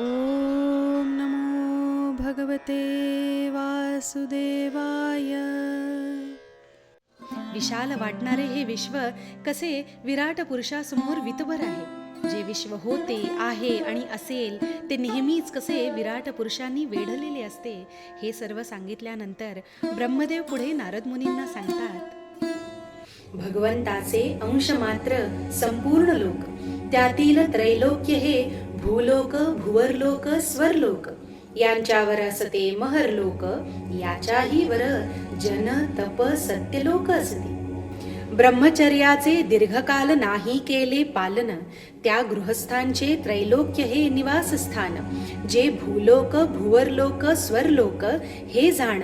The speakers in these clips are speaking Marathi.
ॐ नमो भगवते वासुदेवाय. विशाल वाटणारे हे विश्व कसे विराट पुरुषासमोर वितभर आहे? जे विश्व होते आहे आणि असेल ते नेहमीच कसे विराट पुरुषांनी वेढलेले असते हे सर्व सांगितल्यानंतर ब्रह्मदेव पुढे नारद मुनींना सांगतात भगवंताचे अंश मात्र संपूर्ण लोक त्यातील त्रैलोक्य हे भूलोक भुवरलोक स्वरलोक. यांच्यावर असते महरलोक याच्याही वर जन तप सत्यलोक असते. ब्रह्मचर्याचे दीर्घकाल नाही केले पालन त्या गृहस्थांचे त्रैलोक्य हे निवासस्थान. जे भूलोक भुवरलोक स्वरलोक हे जाण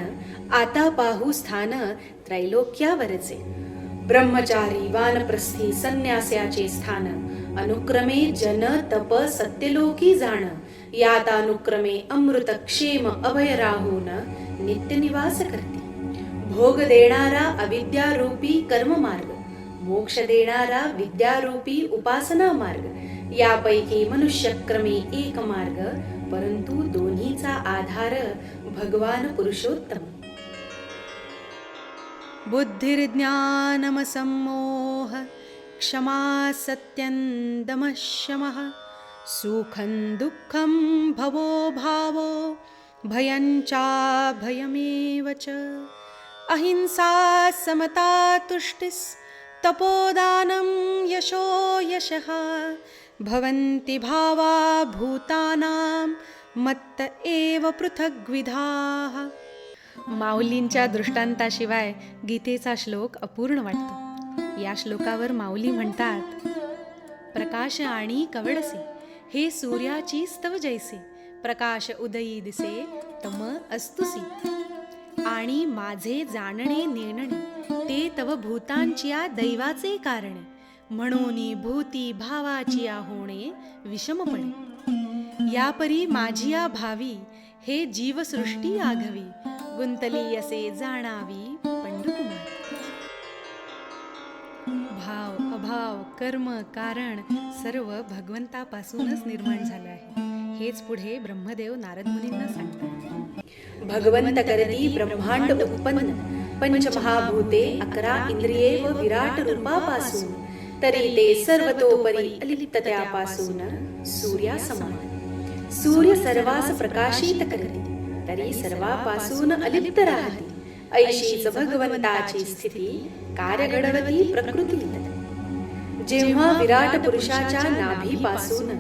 आता पाहू स्थान त्रैलोक्यावरचे. ब्रह्मचारी वानप्रस्थी संन्यास्याचे स्थान अनुक्रमे जन तप सत्यलोकी जाण। यात अनुक्रमे अमृत क्षेम अभय राहून नित्य निवास करते। भोग देणारा अविद्यारूपी कर्ममार्ग मोक्ष देणारा विद्यारूपी उपासना मार्ग। यापैकी मनुष्यक्रमे एक मार्ग परंतु दोन्हीचा आधार भगवान पुरुषोत्तम। बुद्धिर्ज्ञानमसम्मोह। क्षमा सत्यं दमः शमः सुखं दुःखं भवो भावो भयं चाभयमेव च अहिंसा समता तुष्टिस्तपोदानं यशो यशः भवन्ति भावा भूतानां मत्त एव पृथग्विधाः माऊलींच्या दृष्टांताशिवाय गीतेचा श्लोक अपूर्ण वाटतो. या श्लोकावर माऊली म्हणतात प्रकाश आणि कवडसे हे सूर्याची स्तव जैसे प्रकाश उदयी दिसे तम अस्तुसी. आणि माझे जाणणे नेणणे ते तव भूतांच्या दैवाचे कारणे म्हणून भूती भावाची होणे विषमपणे. यापरी माझिया भावी हे जीवसृष्टी आघवी गुंतली असे जाणावी पंडकुमार भाव अभाव कर्म कारण सर्व भगवंतापासूनच निर्माण झालं आहे. हेच पुढे ब्रह्मदेव नारद मुनींना सांगतात. भगवंत करती ब्रह्मांड उत्पन्न. पंचमहाभूते अकरा इंद्रिये व विराट रूपापासून. तरी ते सर्वतोपरी अलिप्त सूर्या समान सूर्य सर्वास प्रकाशित करते. तरी सर्वापासून अलिप्त राहते. ऐशीच भगवंताची स्थिती कार्यगणवती प्रकृतीत. जेव्हा विराट पुरुषाच्या नाभीपासून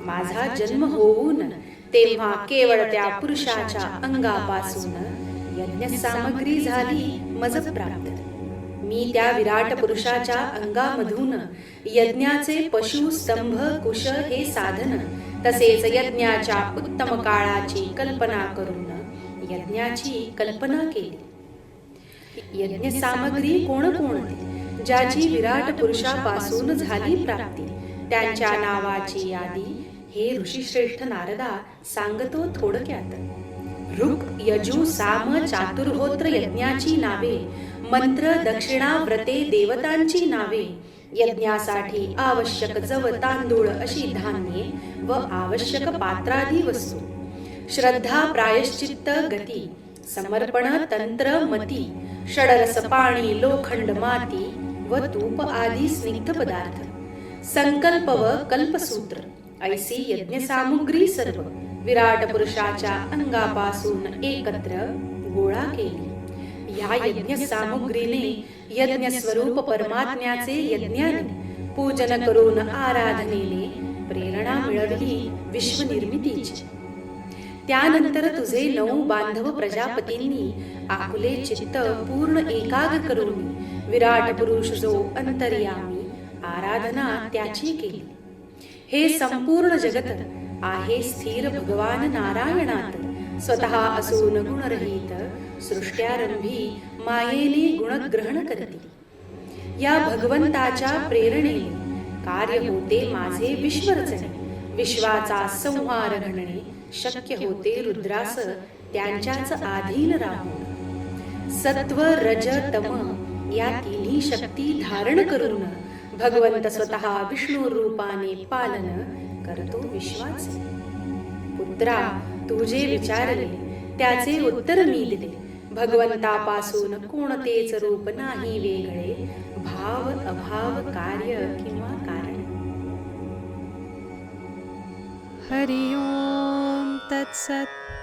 माझा जन्म होऊन तेव्हा केवळ त्या पुरुषाच्या अंगापासून यज्ञ सामग्री झाली मज प्राप्त. मी त्या विराट पुरुषाच्या अंगामधून यज्ञाचे पशु स्तंभ कुश हे साधन तसेच यज्ञाच्या उत्तम काळाची कल्पना करून यज्ञाची कल्पना केली. यज्ञ सामग्री कोण कोण ज्याची विराट पुरुषापासून झाली प्राप्ती. त्यांच्या नावाची यादी हे ऋषीश्रेष्ठ नारदा सांगतो थोडक्यात. ऋक यजू साम चातुर्होत्र यज्ञाची नावे मंत्र दक्षिणा व्रते देवतांची नावे. यज्ञासाठी आवश्यक जव तांदूळ अशी धान्ये व आवश्यक पात्रादी वस्तू. श्रद्धा प्रायश्चित्त गती. समर्पण तंत्र मती. षडरस पाणी लोखंड माती व तूप आदी स्निग्ध पदार्थ संकल्प व कल्पसूत्र ऐसी यज्ञ सामुग्री सर्व विराट पुरुषाच्या अंगापासून एकत्र गोळा केली. या यज्ञ सामुग्रीने यज्ञ स्वरूप परमात्म्याचे यज्ञाने पूजन करून आराधनेने प्रेरणा मिळवली विश्वनिर्मितीची. त्यानंतर तुझे नऊ बांधव प्रजापतींनी आकुले चित्त पूर्ण एकाग करून विराट पुरुष जो अंतर्यामी आराधना त्याची केली. हे संपूर्ण जगत आहे स्थिर भगवान नारायणात. स्वतः असून गुणरहित सृष्ट्यारंभी मायेने गुणग्रहण करते. या भगवंताच्या प्रेरणेने कार्य होते माझे विश्वरचने. विश्वाचा संहार घडणे शक्य होते रुद्रास त्यांच्याच अधीन राहून सत्व रज तम या तिन्ही शक्ती धारण करून भगवंत स्वतः विष्णू रूपाने पालन करतो विश्वाचे पुत्रा तू जे विचारले त्याचे उत्तर मी दिले. भगवंतापासून कोणतेच रूप नाही वेगळे. भाव अभाव कार्य किंवा कारण. हरि ओम तत्सत्